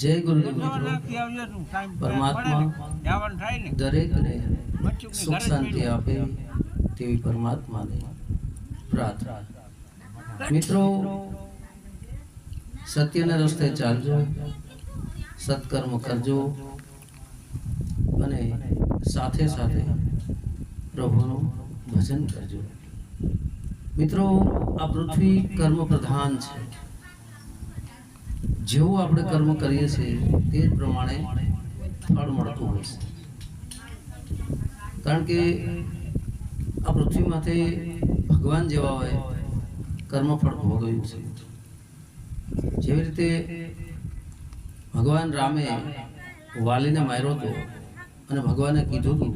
જય ગુરુદેવ પરમાત્મા દરેકને સુખ શાંતિ આપે તેવી પરમાત્માને પ્રાર્થના. મિત્રો સત્યના રસ્તે ચાલજો સત્કર્મ કરજો અને સાથે સાથે પ્રભુનું ભજન કરજો. મિત્રો આ પૃથ્વી કર્મ પ્રધાન છે. જેવું આપણે કર્મ કરીએ છીએ, તે જ પ્રમાણે ફળ મળતું હોય છે. કારણ કે આ પૃથ્વીમાંથી ભગવાન જેવા હોય કર્મફળ ભોગવ્યું છે. જેવી રીતે ભગવાન રામે વાલીને માર્યો હતો અને ભગવાને કીધું હતું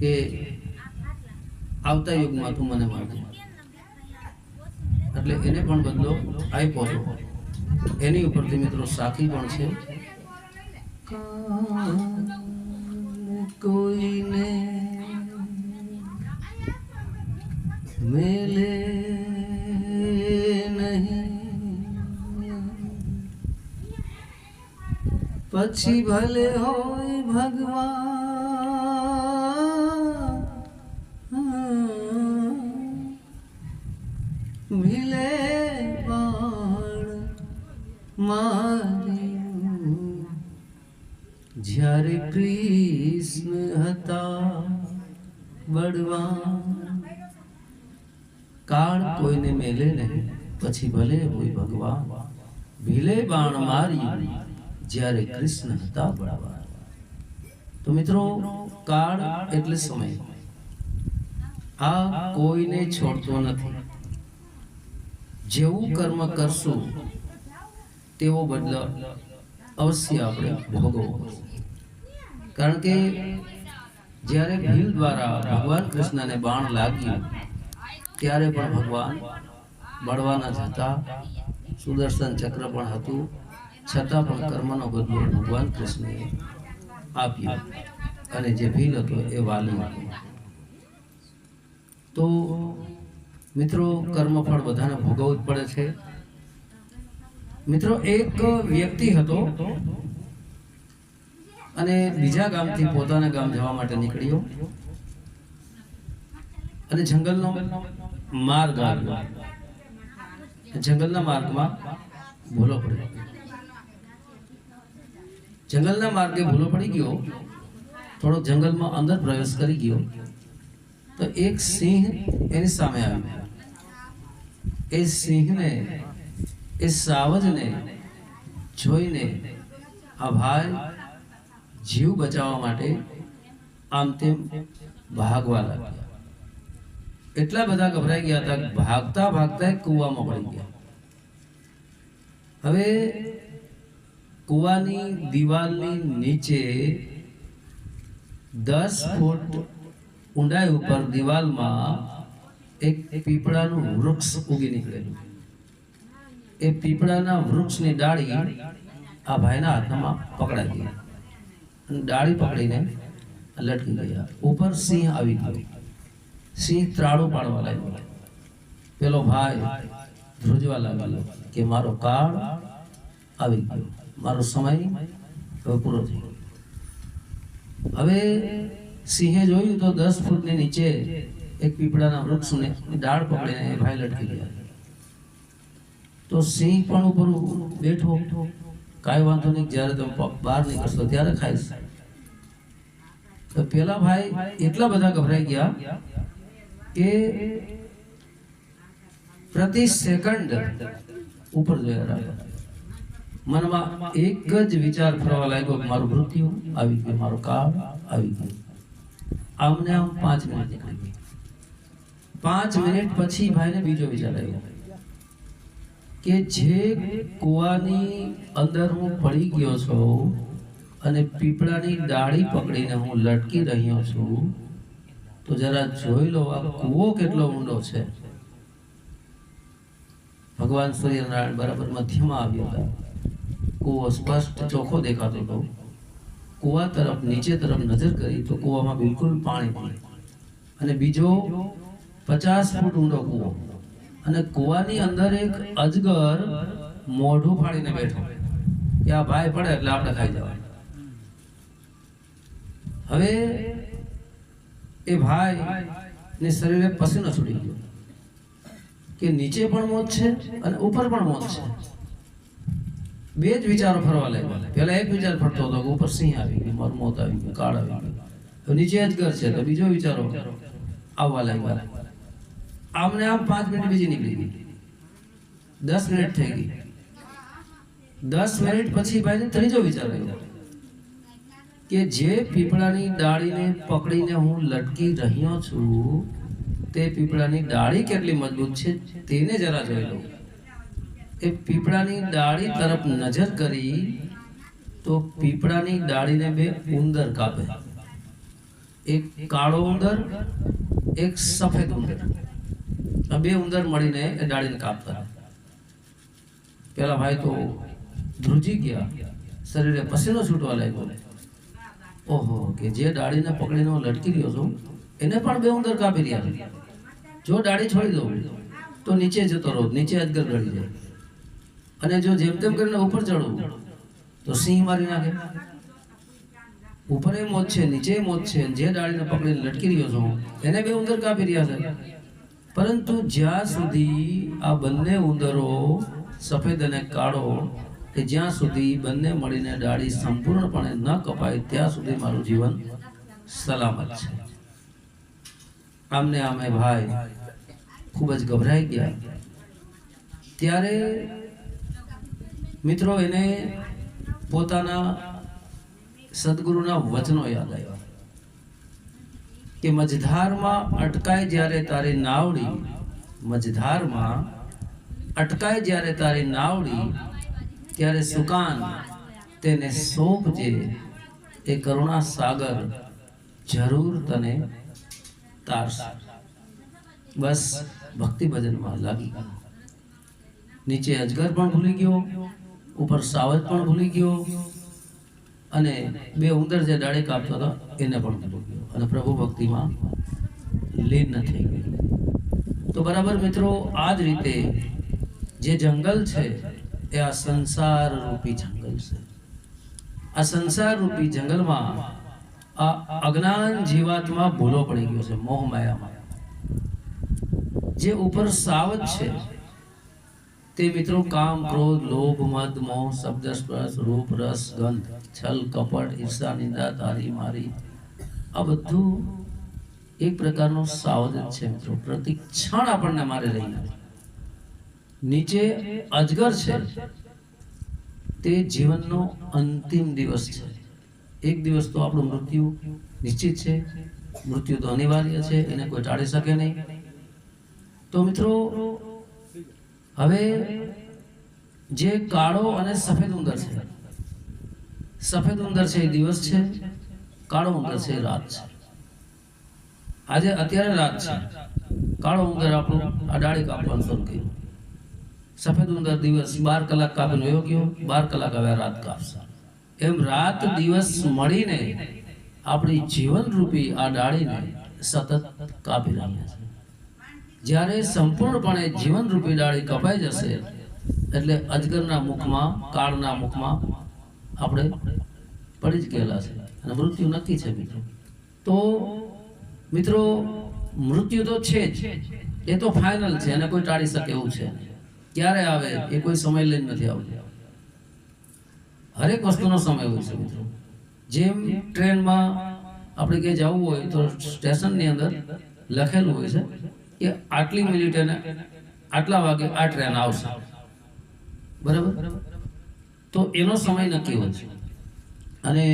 કે આવતા યુગમાં તું મને મારજે એટલે એને પણ બદલો આપ્યો હતો. એની ઉપરથી મિત્રો સાખી પણ છે. કોઈને મેલે નહીં. પછી ભલે હોય ભગવાન જ્યારે કૃષ્ણ હતા બળવાન, કાળ કોઈને મેલે નહીં, પછી ભલે હોય ભગવાન. ભીલે બાણ મારી જ્યારે કૃષ્ણ હતા બળવાન. તો મિત્રો, કાળ એટલે સમય. આ કોઈને છોડતો નથી. જેવું કર્મ કરશું તેવો બદલો અવશ્ય આપણે ભોગવવો કારણ કે જ્યારે ભીલ દ્વારા ભગવાન કૃષ્ણને બાણ લાગ્યું, ત્યારે પણ ભગવાન બળવાના જતા સુદર્શન ચક્ર પણ હતું, છતાં પણ કર્મનો બદલો ભગવાન કૃષ્ણએ આપ્યો અને જે ભીલ હતો એ વાલી હતો તો મિત્રો, કર્મફળ બધાને ભોગવવું જ પડે છે. મિત્રો, એક વ્યક્તિ હતો અને બીજા ગામથી પોતાના ગામ જવા માટે નીકળ્યો અને જંગલનો માર્ગ જંગલના માર્ગમાં ભૂલો પડ્યો. જંગલના માર્ગે ભૂલો પડી ગયો, થોડો જંગલમાં અંદર પ્રવેશ કરી ગયો, તો એક સિંહ એની સામે આવ્યો. એ સિંહને એ સાવજને જોઈને આ ભાઈ જીવ બચાવવા માટે આમ તેમ ભાગવા લાગ્યા. એટલા બધા ગભરાઈ ગયા હતા ભાગતા ભાગતા કૂવામાં પડી ગયા. હવે કૂવાની દિવાલની નીચે દસ ફૂટ ઊંડાઈ ઉપર દિવાલમાં એક પીપળાનું વૃક્ષ ઉગી નીકળેલું. એ પીપળાના વૃક્ષની ડાળી આ ભાઈના હાથમાં પકડાઈ ગઈ. ડાળી પકડીને લટકી ગયા. ઉપર સિંહ આવી ગયો. સિંહ ત્રાળું પાડવા લાગ્યો. પેલો ભાઈ ધ્રુજવા લાગ્યો કે મારો કાળ આવી ગયો. મારો સમય હવે પૂરો થઈ ગયો. હવે સિંહે જોયું તો દસ ફૂટની નીચે એક પીપળાના વૃક્ષને ડાળ પકડીને ભાઈ લટકી ગયા. તો સિંહ પણ ઉપર બેઠો. કાંઈ વાંધો નહીં, જ્યારે તમે બહાર નીકળશો ત્યારે ખાઈશ તો પેલા ભાઈ એટલા બધા ગભરાઈ ગયા કે પ્રતિ સેકન્ડ ઉપર જોયા રહ્યા મનમાં એક જ વિચાર ફરવા લાગ્યો મારું મૃત્યુ આવી ગયું, મારો કાળ આવી ગયો. આમને આમ પાંચ મિનિટ નીકળી ગઈ પાંચ મિનિટ પછી ભાઈને બીજો વિચાર આવ્યો. કે જે કુવાની અંદર હું પડી ગયો છું અને પીપળાની ડાળી પકડીને હું લટકી રહ્યો છું, તો જરા જોઈ લો આ કૂવો કેટલો ઊંડો છે. ભગવાન સૂર્યનારાયણ બરાબર મધ્યમાં આવ્યો હતા. કૂવો સ્પષ્ટ ચોખ્ખો દેખાતો હતો. કૂવા તરફ નીચે તરફ નજર કરી તો કૂવામાં બિલકુલ પાણી અને બીજો પચાસ ફૂટ ઊંડો કૂવો. અને કુવાની અંદર એક અજગર મોઢું ફાડીને બેઠો. કે આ ભાઈ પડે એટલે આપણે ખાઈ જવાનું. હવે એ ભાઈ ને શરીરે પસીનો છૂટી ગયો. કે નીચે પણ મોત છે અને ઉપર પણ મોત છે. બે જ વિચારો ફરવા લાગ્યા. પહેલા એક વિચાર ફરતો હતો કે ઉપર સિંહ આવી ગયું, મારું મોત આવી ગયું, કાળ આવી ગયું. નીચે અજગર છે તો બીજો વિચારો આવવા લાગ્યા. આમને આમ પાંચ મિનિટ બીજી નીકળી ગઈ. દસ મિનિટ થઈ ગઈ. દસ મિનિટ પછી ભાઈને ત્રીજો વિચાર આવ્યો. કે જે પીપળાની ડાળીને પકડીને હું લટકી રહ્યો છું, તે પીપળાની ડાળી કેટલી મજબૂત છે તેને જરા જોઈ લઉં એ પીપળાની ડાળી તરફ નજર કરી, તો પીપળાની ડાળીને બે ઉંદર કાપે. એક કાળો ઉંદર, એક સફેદ ઉંદર. આ બે ઉંદર મળીને એ ડાળીને કાપતા. પેલા ભાઈ તો ધ્રુજી ગયા. શરીરે પસીનો છૂટવા લાગ્યો. ઓહો, કે જે ડાળીને પકડીને હું લટકી રહ્યો છું, એને પણ બે ઉંદર કાપી રહ્યા જો ડાળી છોડી દઉં, તો નીચે જતો રહો, નીચે અજગર ગળી જાય. અને જો જેમ તેમ કરીને ઉપર ચડું તો સિંહ મારી નાખે. ઉપર એ મોત છે, નીચે મોત છે જે ડાળીને પકડીને લટકી રહ્યો છું, એને બે ઉંદર કાપી રહ્યા છે. પરંતુ જ્યાં સુધી આ બંને ઉંદરો સફેદ અને કાળો કે જ્યાં સુધી બંને મળીને ડાળી સંપૂર્ણપણે ન કપાય, ત્યાં સુધી મારું જીવન સલામત છે. આમને આમે ભાઈ ખૂબ જ ગભરાઈ ગયા. ત્યારે મિત્રો એને પોતાના સદગુરુના વચનો યાદ આવ્યા. કે મજધારમાં અટકાય જ્યારે તારી નાવડી, મજધારમાં અટકાય જ્યારે તારી નાવડી, ત્યારે સુકાન તેને સોંપજે. એ કરુણા સાગર જરૂર તને તારશે. બસ ભક્તિ ભજનમાં લાગી ગયો. નીચે અજગર પણ ભૂલી ગયો, ઉપર સાવજ પણ ભૂલી ગયો અને બે ઉંદર જે ડાળે કાપતો હતો, એને પણ અને પ્રભુ ભક્તિમાં લીન થઈ ગયો. તો બરાબર મિત્રો, આ જ રીતે જે જંગલ છે, એ આ સંસાર રૂપી જંગલ છે. આ સંસાર રૂપી જંગલમાં આ અજ્ઞાન જીવાતમાં ભૂલો પડી ગયો છે, મોહ માયામાં. જે ઉપર સાવજ છે તે મિત્રો કામ, ક્રોધ, લોભ, મદ, મોહ, શબ્દ, સ્પર્શ, રૂપ, રસ, ગંધ, છલ, કપટ, ઈર્ષા, નિંદા, તારી, મારી, આ બધું એક પ્રકારનો સાવધ છે મિત્રો. પ્રતિ ક્ષણ આપણને મારે રહી નીચે અજગર છે. તે જીવનનો અંતિમ દિવસ છે. એક દિવસ તો આપણું મૃત્યુ નિશ્ચિત છે. મૃત્યુ તો અનિવાર્ય છે. એને કોઈ ટાળી શકે નહીં. તો મિત્રો હવે જે કાળો અને સફેદ ઉંદર છે, સફેદ ઉંદર છે એ દિવસ છે, કાળો ઉંદર છે એ રાત છે. આજે અત્યારે રાત છે. કાળો ઉંદર આપણું અડાળી ડાળી કાપવાનું શરૂ કર્યું. સફેદ ઉંદર દિવસ બાર કલાક કાપીને વયો ગયો, બાર કલાક હવે રાત કાપશે. એમ રાત દિવસ મળીને આપણી જીવનરૂપી આ ડાળીને સતત કાપી રહ્યા છે. જ્યારે સંપૂર્ણપણે જીવનરૂપી ડાળી કપાઈ જશે, એટલે અજગરના મુખમાં, કાળના મુખમાં આપણે પડી જ ગયેલા છે. અને મૃત્યુ નક્કી છે મિત્રો. તો મિત્રો, મૃત્યુ તો છે જ. એ તો ફાઇનલ છે અને કોઈ ટાળી શકે એવું છે. ક્યારે આવે એ કોઈ સમય લઈને નથી આવતો. હરેક વસ્તુનો સમય હોય છે મિત્રો. જેમ ટ્રેનમાં આપણે ક્યાંય જવું હોય તો સ્ટેશનની અંદર લખેલું હોય છે કે આટલી મિનિટે આટલા વાગે આ ટ્રેન આવશે. બરાબર? તો એનો સમય નક્કી હોય છે. અને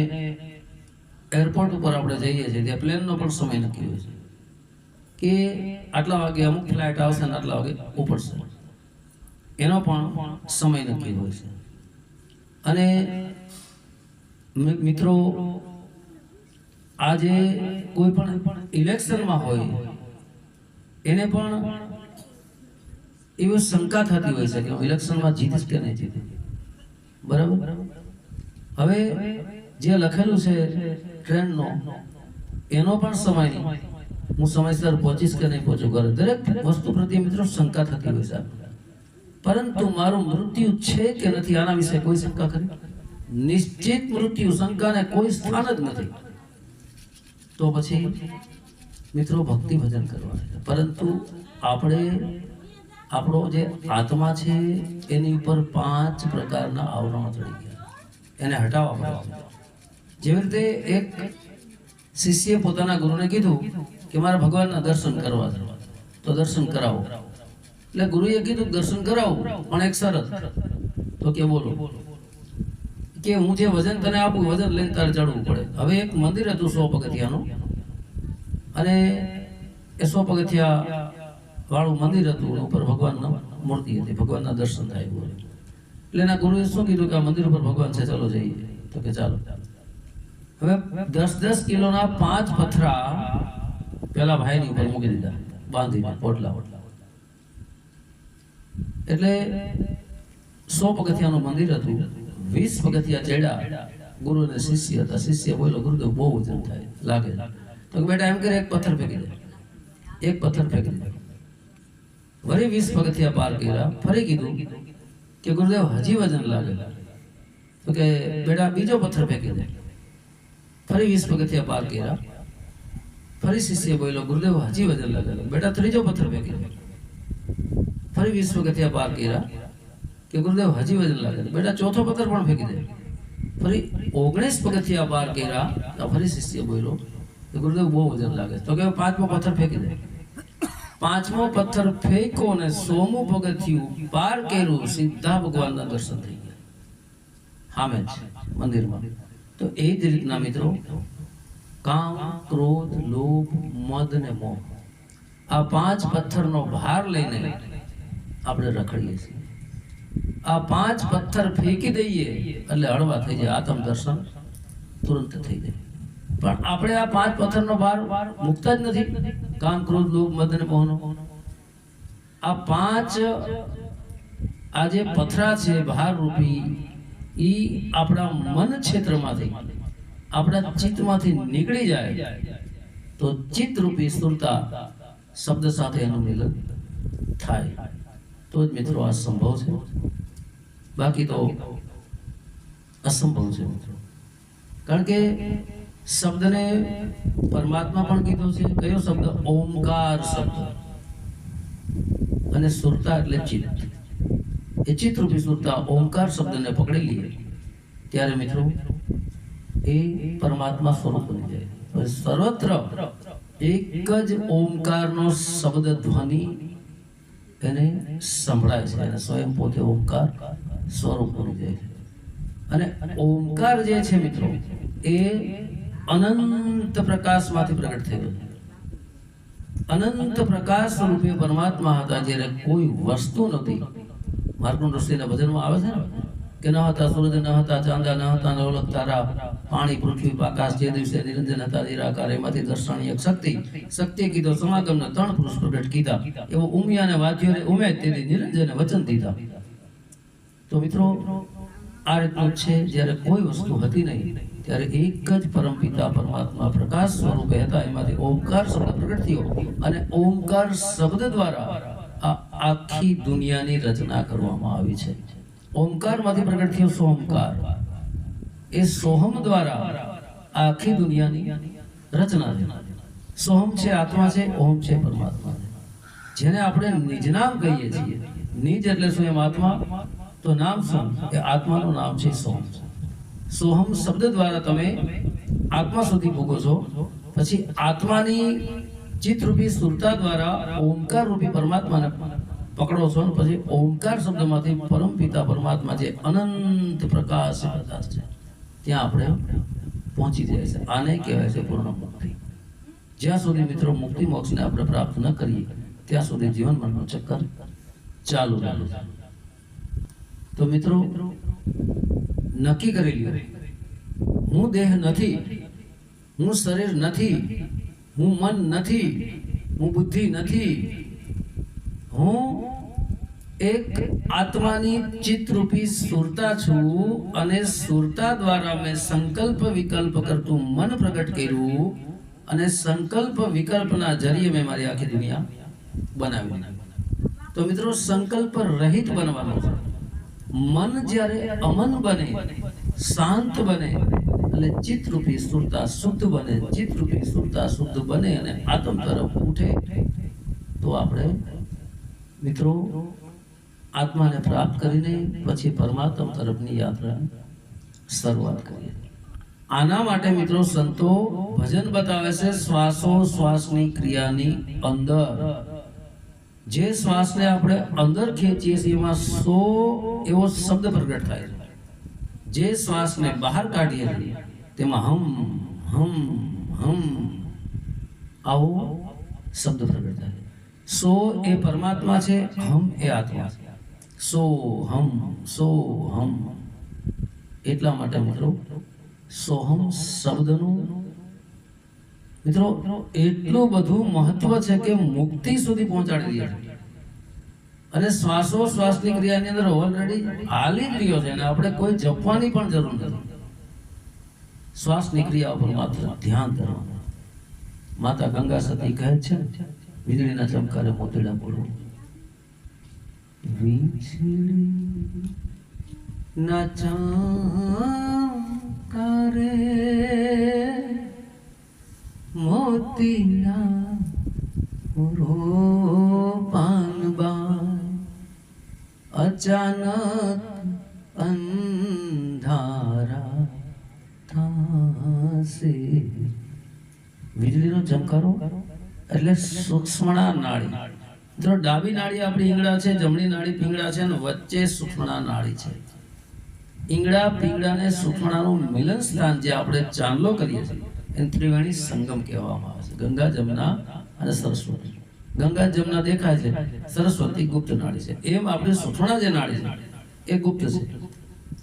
એરપોર્ટ ઉપર આપણે જઈએ છીએ ત્યાં પ્લેનનો પણ સમય નક્કી હોય છે. કે આટલા વાગે અમુક ફ્લાઇટ આવશે ને આટલા વાગે ઉપડશે. એનો પણ સમય નક્કી હોય છે. અને મિત્રો, આજે કોઈ પણ ઇલેક્શનમાં હોય એને પણ એવી શંકા થતી હોય છે કે હું ઇલેક્શનમાં જીતીશ કે નહીં જીતી બરાબર? હવે જે લખેલું છે ટ્રેનનો, એનો પણ સમય હું સમયસર પહોંચીશ કે નહીં પહોંચું ઘરે. દરેક વસ્તુ પ્રત્યે મિત્રો શંકા થતી હોય છે. પરંતુ મારું મૃત્યુ છે કે નથી આના વિશે કોઈ શંકા કરી નિશ્ચિત મૃત્યુ શંકાને કોઈ સ્થાન જ નથી. તો પછી? મિત્રો ભક્તિ ભજન કરવાનું. પરંતુ આપણે આપણો જે આત્મા છે, એની ઉપર પાંચ પ્રકારના આવરણો ચડી ગયા. એને હટાવવા પડે. જેવી રીતે એક શિષ્યે પોતાના ગુરુને કીધું કે મારે ભગવાનના દર્શન કરવા તો દર્શન કરાવો. એટલે ગુરુએ કીધું દર્શન કરાવો, પણ એક શરત. તો કે બોલો. કે હું જે વજન તને આપું વજન લઈને તારે ચડવું પડે. હવે એક મંદિર હતું સો પગથિયાનું અને એ સો પગથિયા વાળું મંદિર હતું ઉપર ભગવાનના મૂર્તિ હતી, ભગવાનના દર્શન થાય એટલે એના ગુરુએ શું કીધું કે આ મંદિર ઉપર ભગવાન છે, ચાલો જઈએ. તો કે ચાલો. હવે દસ દસ કિલોના પાંચ પથરા પેલા ભાઈની ઉપર મૂકી દીધા, બાંધીને, પોટલા એટલે સો પગથિયાનું મંદિર હતું, વીસ પગથિયા ચડ્યા ગુરુ અને શિષ્ય હતા, શિષ્ય બોલ્યો, ગુરુદેવ, બહુ વજન થાય, લાગે. તો કે બેટા એમ કરે એક પથ્થર ફેંકી દે એક પથ્થર ફેંકી દે વળી વીસ પગથિયા પાર કર્યા ફરી કીધું કે ગુરુદેવ હજી વજન લાગે તો કે બેટા બીજો પથ્થર ફેંકી દે ફરી વીસ પગથિયા પાર કર્યા ફરી શિષ્ય બોલ્યો ગુરુદેવ હજી વજન લાગે બેટા ત્રીજો પથ્થર ફેંકી દે ફરી વીસ પગથિયા પાર કર્યા કે ગુરુદેવ હજી વજન લાગે બેટા ચોથો પથ્થર પણ ફેંકી દે ફરી ઓગણીસ પગથિયા પાર કર્યા તો ફરી શિષ્ય બોલ્યો કે ગુરુદેવ, બહુ વજન લાગે તો કે પાંચમો પથ્થર ફેંકી દે. પાંચમો પથ્થર ફેંકો ને સોમું પગથિયું પાર કર્યું, સીધા ભગવાનના દર્શન થઈ ગયા. સામે મંદિરમાં. તો એ જ રીતના મિત્રો, કામ, ક્રોધ, લોભ, મદ ને મોહ. આ પાંચ પથ્થરનો ભાર લઈને આપણે રખડીએ છીએ. આ પાંચ પથ્થર ફેંકી દઈએ એટલે હળવા થઈ જાય આત્મ દર્શન તુરંત થઈ જાય. પણ આપણે આ પાંચ પથ્થરનો ભાર મુકતા જ નથી. કામ ક્રોધ, લોભ, મદ અને મોહનો. આ પાંચ આ જે પથરા છે ભાર રૂપી એ આપણા મન ક્ષેત્રમાંથી, આપણા ચિત્તમાંથી નીકળી જાય તો ચિત્ત રૂપી સ્થૂળતા શબ્દ સાથે એનું મિલન થાય. તો જ મિત્રો આ સંભવ છે. બાકી તો અસંભવ છે મિત્રો. કારણ કે શબ્દને પરમાત્મા પણ કીધો છે. કયો શબ્દ? ઓમકાર શબ્દ. અને સુરતા એટલે ચિત્ત. એ ચિત્તરૂપી સુરતા ઓમકાર શબ્દને પકડી લઈએ, ત્યારે મિત્રો, એ પરમાત્મા સ્વરૂપ બની જાય. સર્વત્ર એક જ ઓમકારનો શબ્દ ધ્વનિ એને સંભળાય છે. અને સ્વયં પોતે ઓમકાર સ્વરૂપ બની જાય છે. અને ઓમકાર જે છે મિત્રો, એ અનંત પ્રકાશમાંથી પ્રગટ થયેલો અનંત પ્રકાશ રૂપે પરમાત્મા હતા, જ્યારે કોઈ વસ્તુ નથી માર્કુંડ ઋષિના ભજનમાં આવે છે ને? કે ન હતા સૂરજ, ન હતા ચાંદા, ન હતા નવલક, તારા, પાણી, પૃથ્વી, આકાશ, જે દિવસે નિરંજન હતા, નિરાકાર, એમાંથી દર્શનીય શક્તિ શક્તિ કીધો, સમાગમને ત્રણ પુરુષ પ્રગટ કીધા. એવો ઉમિયાને વાદ્યોને ઉમે તેથી નિરંજન વચન દીધા. તો મિત્રો, આ રીતનું છે, જ્યારે કોઈ વસ્તુ હતી નહીં ત્યારે એક જ પરમપિતા પરમાત્મા પ્રકાશ સ્વરૂપે હતા. એમાંથી ઓમકાર શબ્દ પ્રગટ થયો અને ઓમકાર શબ્દ દ્વારા આ આખી દુનિયાની રચના કરવામાં આવી છે. ઓમકારમાંથી પ્રગટ થયો સોમકાર એ સોહમ દ્વારા આખી દુનિયાની રચના થઈ સોહમ છે આત્મા છે, ઓમ છે પરમાત્મા જેને આપણે નિજ નામ કહીએ છીએ. નિજ એટલે શું? એમ આત્મા? તો નામ સોમ એ આત્માનું નામ છે સોહમ સોહમ શબ્દ દ્વારા તમે આત્મા સુધી ભોગો છો. પછી આત્માની ચિત્તરૂપી સુરતા દ્વારા ઓમકાર રૂપી પરમાત્માને પકડો છો અને પછી ઓમકાર શબ્દમાંથી પરમ પિતા પરમાત્મા જે અનંત પ્રકાશ પ્રકાશ છે, ત્યાં આપણે પહોંચી જાય છે. આને કહેવાય છે પૂર્ણ મુક્તિ. જ્યાં સુધી મિત્રો મુક્તિ મોક્ષને આપણે પ્રાપ્ત ન કરીએ, ત્યાં સુધી જીવન મરણનું ચક્કર ચાલુ રહે તો મિત્રો નક્કી કરી લ્યો. હું દેહ નથી, હું શરીર નથી, હું મન નથી, હું બુદ્ધિ નથી. હું એક આત્માની ચિત્તરૂપી સુરતા છું અને સુરતા દ્વારા મેં સંકલ્પ વિકલ્પ કરતું મન પ્રગટ કર્યું અને સંકલ્પ વિકલ્પના જરીએ મેં મારી આખી દુનિયા બનાવી. તો મિત્રો, સંકલ્પ રહિત બનવાનો છે. મન જ્યારે અમન બને, શાંત બને એટલે ચિત્તરૂપી સુરતા શુદ્ધ બને, ચિત્તરૂપી સુરતા શુદ્ધ બને અને આત્મ તરફ ઉઠે, તો આપણે મિત્રો આત્માને પ્રાપ્ત કરીને પછી પરમાત્મા તરફની યાત્રા શરૂઆત કરીએ. આના માટે મિત્રો સંતો ભજન બતાવે છે, શ્વાસો શ્વાસની ક્રિયાની અંદર. જે શ્વાસને આપણે અંદર ખેંચીએ છીએ એમાં સો એવો શબ્દ પ્રગટ થાય. છે જે શ્વાસને બહાર કાઢીએ તેમાં હમ હમ હમ આવો શબ્દ પ્રગટ થાય. સો એ પરમાત્મા છે, હમ એ આત્મા છે. સો હમ સો હમ. એટલા માટે મિત્રો સોહમ શબ્દનું, મિત્રો, એટલું બધું મહત્વ છે કે મુક્તિ સુધી પહોંચાડી દે છે અને શ્વાસો શ્વાસની ક્રિયાની અંદર ઓલરેડી હાલી જ રહ્યો છે અને આપણે કોઈ જપવાની પણ જરૂર નથી. શ્વાસની ક્રિયા ઉપર માત્ર ધ્યાન કરવાનું. માતા ગંગા સતી કહે છે, વીજળીના ચમકારે મોતીડા બોલવું વીજળી ના ચમકારે મોતીડા પૂરો પાનબાઈ અચાનક અંધારા થાશે વીજળીનો ચમકારો એટલે સૂક્ષ્મણા નાળી. મિત્રો ડાબી નાળી આપણી ઈંગડા છે, જમણી નાળી પીંગળા છે, અને વચ્ચે સૂક્ષ્મણા નાળી છે. ઈંગડા પીંગળા અને સૂક્ષ્મણાનું મિલન સ્થાન જે આપણે ચાંદલો કરીએ છીએ, એને ત્રિવેણી સંગમ કહેવામાં આવે છે. ગંગા, જમના અને સરસ્વતી. ગંગા જમના દેખાય છે. સરસ્વતી ગુપ્ત નાળી છે. એમ આપણે સૂક્ષ્મણા જે નાળી છે, એ ગુપ્ત છે.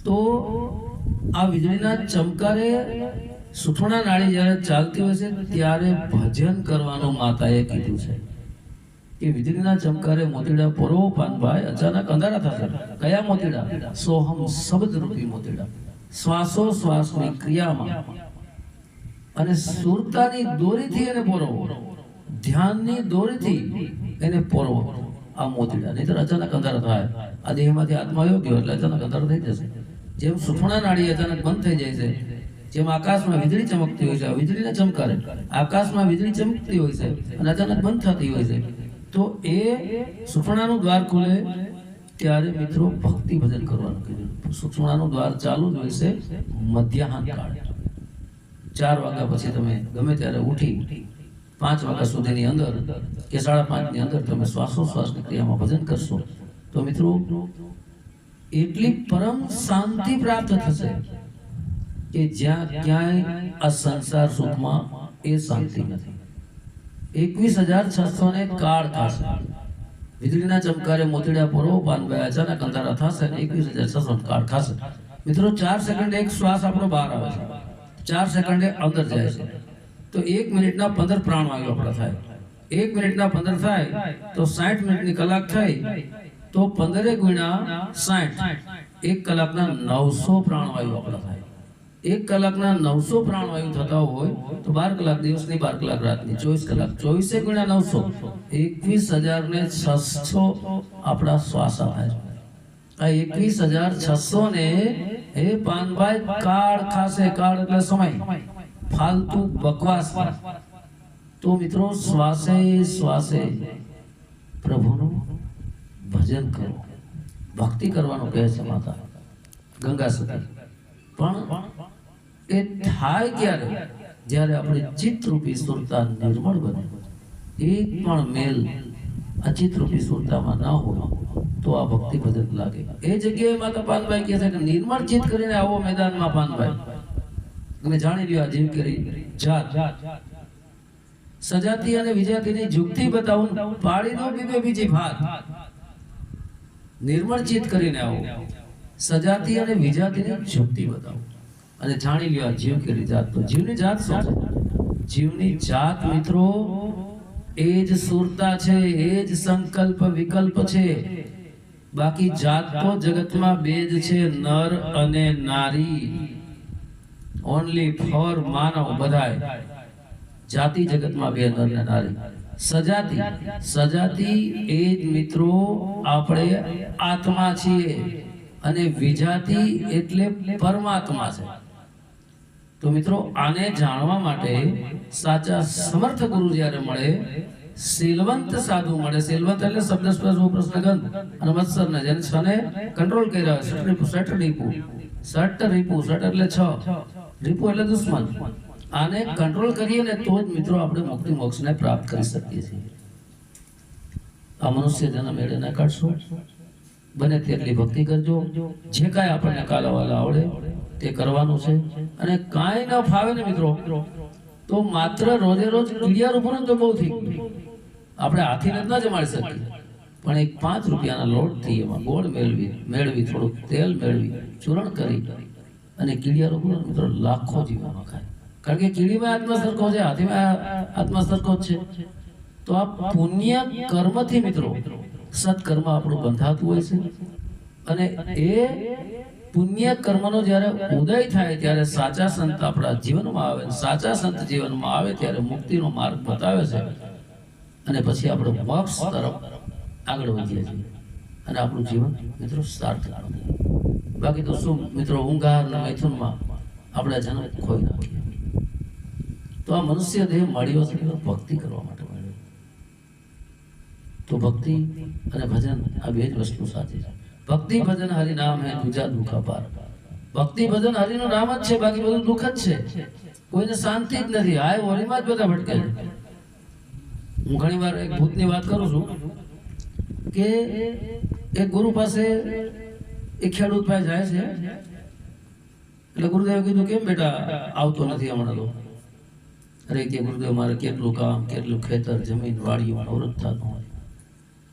તો આ વીજળીના ચમકારે સુથોણા નાળી જ્યારે ચાલતી હોય છે, ત્યારે ભજન કરવાનું માતાએ કીધું છે. કે વીજળીના ચમકારે મોતીડા પરો, પાનભાઈ અચાનક અંધારા થશે. કયા મોતીડા? સોહમ શબ્દ રૂપી મોતીડા. શ્વાસો શ્વાસની ક્રિયામાં. અને સુરતાની દોરીથી એને પોરવો. ધ્યાનની દોરીથી એને પોરવો આ મોતીડા તો અચાનક અંધારો થાય. આ દેહમાંથી આત્મા યોગ્ય એટલે અચાનક અંધારો થઈ જશે. જેમ સુફણા નાળી અચાનક બંધ થઈ જાય છે, જેમ આકાશમાં વીજળી ચમકતી હોય છે વીજળીના ચમકારે. આકાશમાં વીજળી ચમકતી હોય છે અને અચાનક બંધ થતી હોય છે. તો એ સુફણાનું દ્વાર ખુલે ત્યારે મિત્રો ભક્તિ ભજન કરવાનું કીધું. સુફણાનું દ્વાર ચાલુ જ હોય છે મધ્યાહન કાળ. ચાર વાગ્યા પછી તમે ગમે ત્યારે ઉઠી પાંચ વાગ્યા સુધીની અંદર કે સાડા પાંચની અંદર તમે શ્વાસોશ્વાસની ક્રિયામાં ભજન કરશો, તો મિત્રો, એટલી પરમ શાંતિ પ્રાપ્ત થશે કે જ્યાં ક્યાંય આ સંસાર સુખમાં એ શાંતિ નથી. એકવીસ હજાર છસો ને કાળ થશે વીજળીના ચમકારે મોતીડા પૂરો પાનભાઈ અચાનક અંધારા થશે ને એકવીસ હજાર છસો કાળ થશે મિત્રો, ચાર સેકન્ડ એક શ્વાસ આપણો બહાર આવે છે. ચાર સેકન્ડે અંદર જાય છે. તો એક મિનિટના પંદર પ્રાણવાયુ આપણા થાય. એક મિનિટના પંદર થાય, તો સાઠ મિનિટની કલાક થાય તો પંદરે ગુણ્યા સાઠ. એક કલાકના નવસો પ્રાણવાયુ આપણા થાય. એક કલાકના નવસો પ્રાણવાયુ થતા હોય, તો બાર કલાક દિવસની, બાર કલાક રાતની, ચોવીસ કલાક. ચોવીસે ગુણ્યા નવસો. એકવીસ હજાર ને છસો આપણા શ્વાસ આવે આ એકવીસ હજાર છસો ને એ પાનભાઈ, કાળ ખાસે કાળ એટલે સમય. ફાલતુ બકવાસ. તો મિત્રો, શ્વાસે શ્વાસે પ્રભુનું ભજન કરો. ભક્તિ કરવાનું કહે છે માતા ગંગા સતી પણ એ થાય ક્યારે? જ્યારે આપણે ચિત્તરૂપી સુરતા નિર્મળ બને. એક પણ મેલ અચિતરૂપી સુરતામાં ના હોય, તો આ ભક્તિ ભજન લાગે. એ જગ્યાએ માતા પાનભાઈ કહે છે કે નિર્મળ ચિત્ત કરીને આવો મેદાનમાં પાનભાઈ. તમે જાણી લ્યો જીવ કરી. જાત. સજાતી અને વિજાતીની જુક્તિ બતાવું પાડી દો બીબે બીજી ભાત. નિર્મળ ચિત કરીને આવો. સજાતી અને વિજાતીની જુક્તિ બતાવો. અને જાણી લ્યો જીવ કેરી જાત. જીવની જાત શું જીવની જાત મિત્રો, એ જ સુરતા છે, એ જ સંકલ્પ વિકલ્પ છે. બાકી જાત તો જગતમાં બે જ છે, નર અને નારી. ઓનલી ફોર માનવ બધાય. જાતિ જગતમાં બે નર ને નારી. સજાતી. સજાતી એ જ મિત્રો આપણે આત્મા છીએ. અને વિજાતિ એટલે પરમાત્મા છે. તો મિત્રો, આને જાણવા માટે સાચા સમર્થ ગુરુ જ્યારે મળે શીલવંત સાધુ મળે. શીલવંત એટલે શબ્દ સ્પર્શ પ્રશ્ન ગંધ. અને મત્સર ને જેને છને કંટ્રોલ કર્યા રહ્યા રીપુ સટ રીપુ સટ રીપુ સટ એટલે છ. રીપુ એટલે દુશ્મન. આને કંટ્રોલ કરીએ ને તો જ મિત્રો આપણે મુક્તિ મોક્ષને પ્રાપ્ત કરી શકીએ છીએ. આ મનુષ્ય જન્મ મેળે ના કાઢશો. બને તેટલી ભક્તિ કરજો. જે કાંઈ આપણને કાલાવાલા આવડે, તે કરવાનું છે. અને કાંઈ ન ફાવે ને મિત્રો, તો માત્ર રોજે રોજ કીડિયા રૂપનું તો બહુ થઈ આપણે હાથીને ન જમાડી શકીએ. પણ એક પાંચ રૂપિયાના લોટથી એમાં ગોળ મેળવી મેળવી, થોડુંક તેલ મેળવી, ચૂરણ કરી અને કીડિયા પણ મિત્રો લાખો જીવોમાં ખાય. કારણ કે કીડીમાં આત્મા સરખો છે, હાથીમાં આત્મા સરખો જ છે. તો આ પુણ્ય કર્મથી મિત્રો સત્કર્મ આપણું બંધાતું હોય છે. અને એ પુણ્ય કર્મનો જ્યારે ઉદય થાય ત્યારે સાચા સંત આપણા જીવનમાં આવે સાચા સંત જીવનમાં આવે ત્યારે મુક્તિનો માર્ગ બતાવે છે. અને પછી આપણે મોક્ષ તરફ આગળ વધીએ છીએ. અને આપણું જીવન મિત્રો સાર્થક બને. બાકી તો શું, મિત્રો, ઊંઘાર અને મૈથુનમાં આપણે જન્મ ખોઈ નાખીએ. તો આ મનુષ્ય દેહ મળ્યો છે ભક્તિ કરવા માટે મળ્યો. તો ભક્તિ અને ભજન આ બે જ વસ્તુ સાચી છે. ભક્તિ, ભજન, હરિ નામ હે દુજા દુઃખ અપાર ભક્તિ, ભજન, હરિનું નામ જ છે, બાકી બધું દુઃખ જ છે. કોઈને શાંતિ જ નથી. આ હોળીમાં જ બધા ભટકે છે. હું ઘણી વાર એક ભૂતની વાત કરું છું કે એક ગુરુ પાસે એક ખેડૂત પાસે જાય છે. એટલે ગુરુદેવે કીધું, કેમ બેટા આવતો નથી હમણાં તો? અરે કે ગુરુદેવ, મારે કેટલું કામ, કેટલું ખેતર, જમીન વાડીઓ નવરત થતું હોય.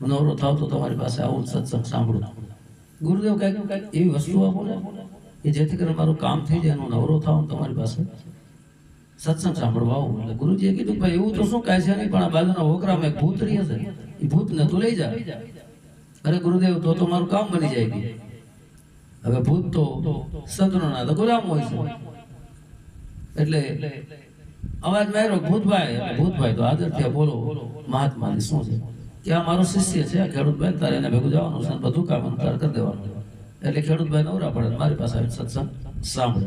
નવરો થાવ તો તમારી પાસે આવું સત્સંગ સાંભળું. ગુરુદેવ કંઈક એવી વસ્તુ આપો ને કે જેથી કરીને મારું કામ થઈ જાય હું નવરો થાવ તમારી પાસે સત્સંગ સાંભળવા આવું. એટલે ગુરુજીએ કીધું, ભાઈ, એવું તો શું કહે છે નહીં, પણ આ બાજુના ઓકરામાં એક ભૂત રહી હશે એ ભૂતને તું લઈ જા. અરે ગુરુદેવ, તો તો મારું કામ બની જાય. કે હવે ભૂત તો સંતોના તો ગુલામ હોય છે. એટલે અવાજ માર્યો, ભૂતભાઈ ભૂતભાઈ, તો આદરથી બોલો, મહાત્માની શું છે? કે આ મારો શિષ્ય છે ખેડૂતભાઈ, તારે એને ભેગું જવાનું છે, બધું કામ અનુસાર કરી દેવાનું. એટલે ખેડૂતભાઈ નવરા પડે, મારી પાસે આવીને સત્સંગ સાંભળે.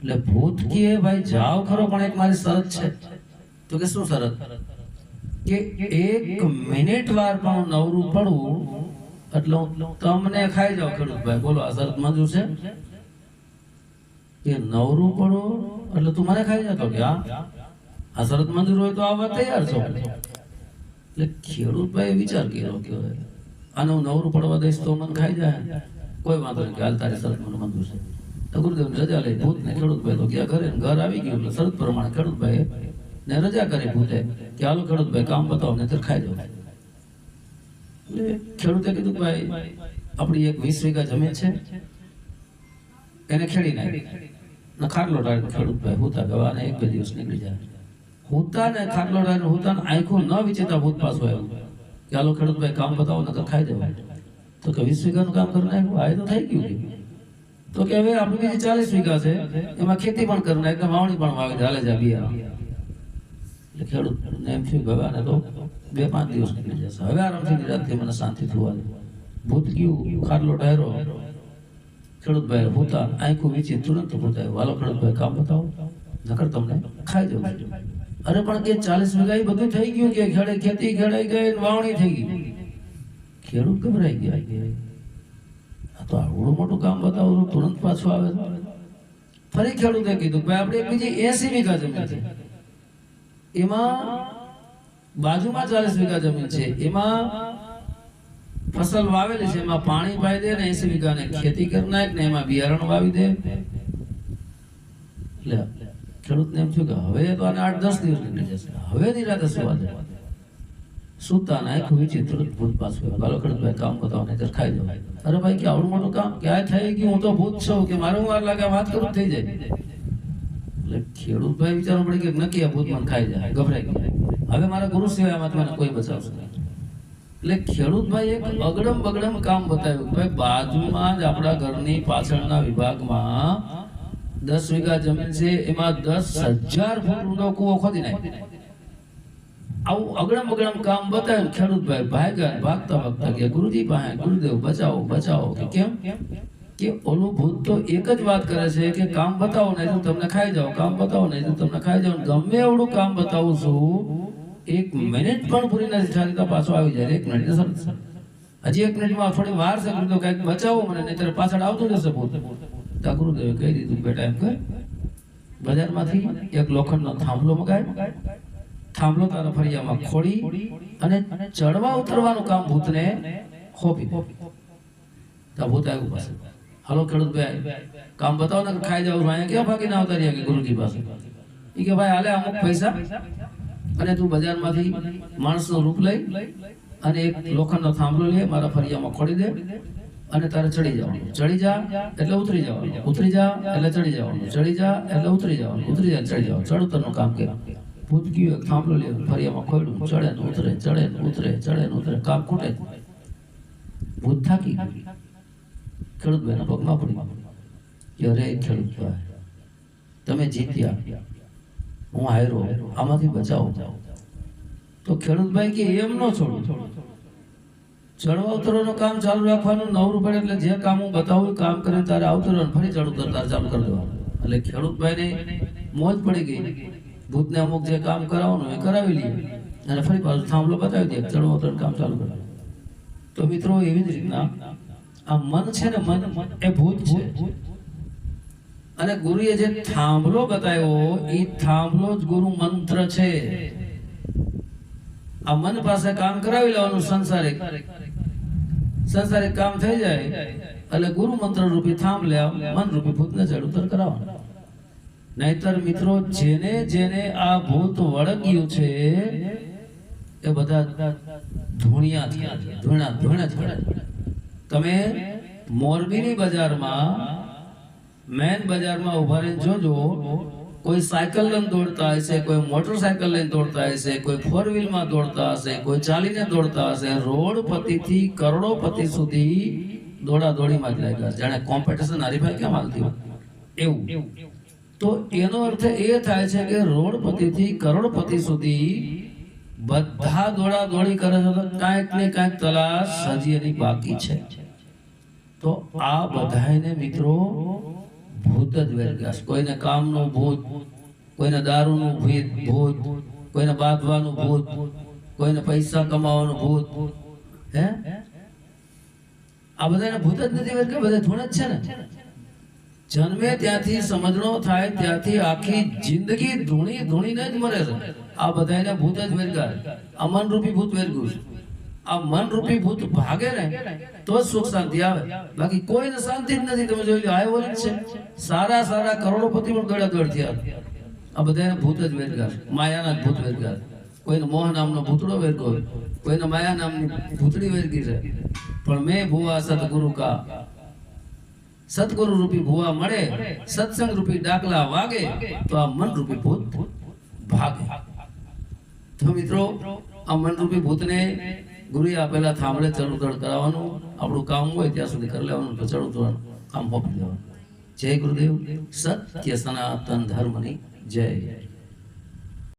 એટલે ભૂત કે, ભાઈ, જાઓ ખરો, પણ એક મારી શરત છે. તો કે શું શરત? કે એક મિનિટ વાર પણ નવરું પડવું એટલે તમને ખાઈ જાઓ ખેડૂતભાઈ બોલો, આ શરત મંજૂર છે? કે નવરું પડો, એટલે તું મને ખાઈ જતો કે, હા? આ શરત મંજૂર હોય તો આવવા તૈયાર છો. એટલે ખેડૂતભાઈ વિચાર કર્યો કે અને હું નવરું પડવા દઈશ તો મને ખાઈ જાય. કોઈ વાંધો નહીં કે હાલ તારી શરત મને મંજૂર છે. તો ગુરુદેવ રજા લઈ ભૂત ને ખેડૂતભાઈ તો ગયા ઘરે ઘર આવી ગયું એટલે શરત પ્રમાણે ખેડૂતભાઈ ને રજા કરી ભૂતે કે હાલો ખેડૂતભાઈ કામ બતાવો ને ખાઈ એટલે ખેડૂતે કીધું કે ભાઈ આપણી એક વીસ વીઘા જમીન છે. એને ખેડી નાખી. ને ખાટલો ખેડૂત ખેડૂતભાઈ હુતા ગવા ને એક બે દિવસ નીકળી જાય. હુતા ખાટલો ડાળ હુતાને ને આંખું ન વિચેતા ભૂત પાછો આવ્યું. કે હાલો ખેડૂતભાઈ કામ બતાવો, નકર ખાઈ દેવાય તો કે વીસ વીઘાનું કામ કરી નાખ્યું. આ તો થઈ ગયું. તો કે હવે આપણી ચાલીસ વીઘા છે. એમાં ખેતી પણ કરી નાખી, વાવણી પણ વાવી હાલે જા એટલે ખેડૂતને એમ થયું હવે આને તો બે પાંચ દિવસ નીકળી જશે. હવે આરામથી નિરાંતથી મને શાંતિ થવા દે. ભૂત ગયું ખાટલો ડાયરો ખેડૂતભાઈ ભૂતા, આંખો વીચી તુરંત ભૂતાય વાલો ખેડૂતભાઈ, કામ બતાવો. નકર તમને ખાઈ જવું. અરે પણ કે ચાલીસ વીઘા બધું થઈ ગયું કે ખેડે ખેતી ખેડાઈ ગઈ વાવણી થઈ ગઈ. ખેડૂત ગભરાઈ ગયા. આ તો આવડું મોટું કામ બતાવો તુરંત પાછું આવે. ફરી ખેડૂતે કીધું ભાઈ, આપણે બીજી એસી વીઘા જમીન છે. એમાં બાજુમાં ચાલીસ વીઘા જમીન છે. એમાં ફસલ વાવેલી છે, એમાં પાણી પાઈ દે ને એસી વીઘાને ખેતી કરી નાખ ને એમાં બિયારણ વાવી દે. એટલે ખેડૂતને એમ થયું કે હવે તો આને આઠ દસ દિવસ નીકળી જશે. હવે નિરાતે સુવા જવા સુતા ના આખું વીચી તુરંત ભૂત પાછું. ગાલો ખેડૂતભાઈ કામ કરતા ને ખાઈ દો. અરે ભાઈ કે આવડું મોટું કામ? ક્યાં થઈ ગયું? હું તો ભૂત છું કે મારું વાર લાગે વાત કરું થઈ જાય. એટલે ખેડૂતભાઈ વિચારવું પડે કે નક્કી આ ભૂત મને ખાઈ જાય ગભરાઈ ગભરાય હવે મારા ગુરુ સિવાય આમાંથી કોઈ બચાવશે નહીં એટલે ખેડૂતભાઈ એક અગડમ બગડમ કામ બતાવ્યું ભાઈ બાજુમાં જ આપણા ઘરની પાછળના વિભાગમાં દસ વીઘા જમીન છે, એમાં દસ હજાર ફૂટ ઊંડો કૂવો ખોદી નાખી આવું અગડમ બગડમ કામ બતાવ્યું ખેડૂતભાઈ ભાગ્યા ભાગતા ભાગતા કે ગુરુજી પાસે, ગુરુદેવ, બચાવો બચાવો. કે કેમ? કે ઓલું ભૂત તો એક જ વાત કરે છે કે કામ બતાવો નહીં તો તમને ખાઈ જાઓ, કામ બતાવો નહીં તો તમને ખાઈ જાઓ. ગમે એવડું કામ બતાવું છું, એક મિનિટ પણ પૂરી નથી થતી તો પાછો આવી જાય. એક મિનિટ હજી એક મિનિટમાં થોડી વાર છે, તો કંઈક બચાવો મને, નહીં પાછળ આવતું જશે ભૂત. તા ગુરુદેવે કહી દીધું બેટા એમ કે બજારમાંથી એક લોખંડનો થાંભલો મગાય. થાંભલો તારા ફળિયામાં ખોડી અને ચડવા ઉતરવાનું કામ ભૂતને ખોપી ભૂત આવ્યું પાસે. હાલો ખેડૂત ભાઈ, કામ બતાવો ને ખાઈ જાવ ભાઈ, અહીંયા ભાગી ભાગીને આવતા રહ્યા કે ગુરુજી પાસે? એ કે ભાઈ હાલે અમુક પૈસા અને તું બજારમાંથી માણસનો રૂપ લઈ અને એક લોખંડનો થાંભલો લે, મારા ફરિયામાં ખોડી દે અને તારે ચડી જવાનું. ચડી જા એટલે ઉતરી જવાનું. ઉતરી જા એટલે ચડી જવાનું. ચડી જા એટલે ઉતરી જવાનું. ઉતરી જા ચડી જવાનું. ચડતરનું કામ કે ભૂત ગયું એક થાંભલો લે, ફરિયામાં ખોડ્યું ચડે ને ઉતરે, ચડે ને ઉતરે, ચડે ને ઉતરે. કામ ખૂટે ભૂત થાકી. ખેડૂત ભાઈના પગમાં પડી કે અરે ખેડૂત ભાઈ, તમે જીત્યા. હું હાર્યો. આમાંથી બચાવો. તો ખેડૂતભાઈ કે એમ ન છોડું. ચડવા ઉતરવાનું કામ ચાલુ રાખવાનું નવરું પડે એટલે જે કામ હું બતાવું કામ કરે તારે આવતરો ફરી ચડ ઉતર તારે ચાલુ કરી દેવાનું. એટલે ખેડૂતભાઈને મોજ પડી ગઈ. ભૂતને અમુક જે કામ કરાવવાનું એ કરાવી લઈએ. અને ફરી પાછું થાંભલો બતાવી દે ચડવા કામ ચાલુ કરે તો મિત્રો એવી જ રીતના આ મન છે ને મન એ ભૂત છે. અને ગુરુએ જે થાંભલો બતાવ્યો, એ થાંભલો જ ગુરુ મંત્ર છે. આ મન પાસે કામ કરાવી લેવાનું સંસારિક. સંસારિક કામ થઈ જાય, એટલે ગુરુ મંત્ર રૂપી થાંભ લે મન રૂપી ભૂતને ચડ ઉતર કરાવવાનું. નહીતર મિત્રો, જેને જેને આ ભૂત વળગ્યું છે, એ બધા ધૂણિયા ધૂણા ધૂણા ધૂણા. તમે મોરબીની બજારમાં, મેન બજારમાં ઊભા રહીને જોજો, કોઈ સાયકલ લઈને દોડતા હશે, કોઈ મોટરસાયકલ લઈને દોડતા હશે, કોઈ ફોર વ્હીલમાં દોડતા હશે, કોઈ ચાલીને દોડતા હશે, રોડપતિથી કરોડોપતિ સુધી દોડા દોડીમાં જ લાગ્યા. જાણે કોમ્પિટિશન હરીફાઈ કેમ હાલતી હોય? એવું. તો એનો અર્થ એ થાય છે કે રોડપતિથી કરોડપતિ સુધી બધા દોડા દોડી કરે છે, તો કાંઈક ને કાંઈક તલાશ હજી એની બાકી છે. તો આ બધાને મિત્રો ભૂત જ વેરગ્યા કોઈને કામનું ભૂત, કોઈને દારૂનું ભીત ભૂત, કોઈને બાંધવાનું ભૂત, કોઈને પૈસા કમાવાનું ભૂત. હે? આ બધાને ભૂત જ નથી વેરગ્યા બધા ધૂણ જ છે ને. જન્મે ત્યાંથી સમજણો થાય, ત્યાંથી આખી જિંદગી ધૂણી ધૂણીને જ મરે છે. આ બધાને ભૂત જ વેરગાર આ મનરૂપી ભૂત વેરગું છે આ મનરૂપી ભૂત ભાગે ને, તો જ સુખ શાંતિ આવે. બાકી કોઈને શાંતિ જ નથી, તમે જોઈ લો, આ એવું જ છે. સારા સારા કરોડોપતિ પણ દોડ્યા દોડ થયા. આ બધાને ભૂત જ વેદગાર માયાના ભૂત વેદગાર કોઈને મોહ નામનો ભૂતડો વેરગો કોઈને માયા નામની ભૂતડી વેરગી છે. પણ મેં ભુવા સદગુરુ કા. સદગુરુ રૂપી ભુવા મળે સત્સંગ રૂપી ડાકલા વાગે, તો આ મન રૂપી ભૂત ભાગે. તો મિત્રો, આ મન રૂપી ભૂતને ગુરુએ આપેલા થાંભળે ચડ ઉતર કરાવવાનું, આપણું કામ હોય ત્યાં સુધી કરી લેવાનું, તો ચડ ઉતરવાનું કામ હોપી દેવાનું. જય ગુરુદેવ, સત્ય સનાતન ધર્મની જય.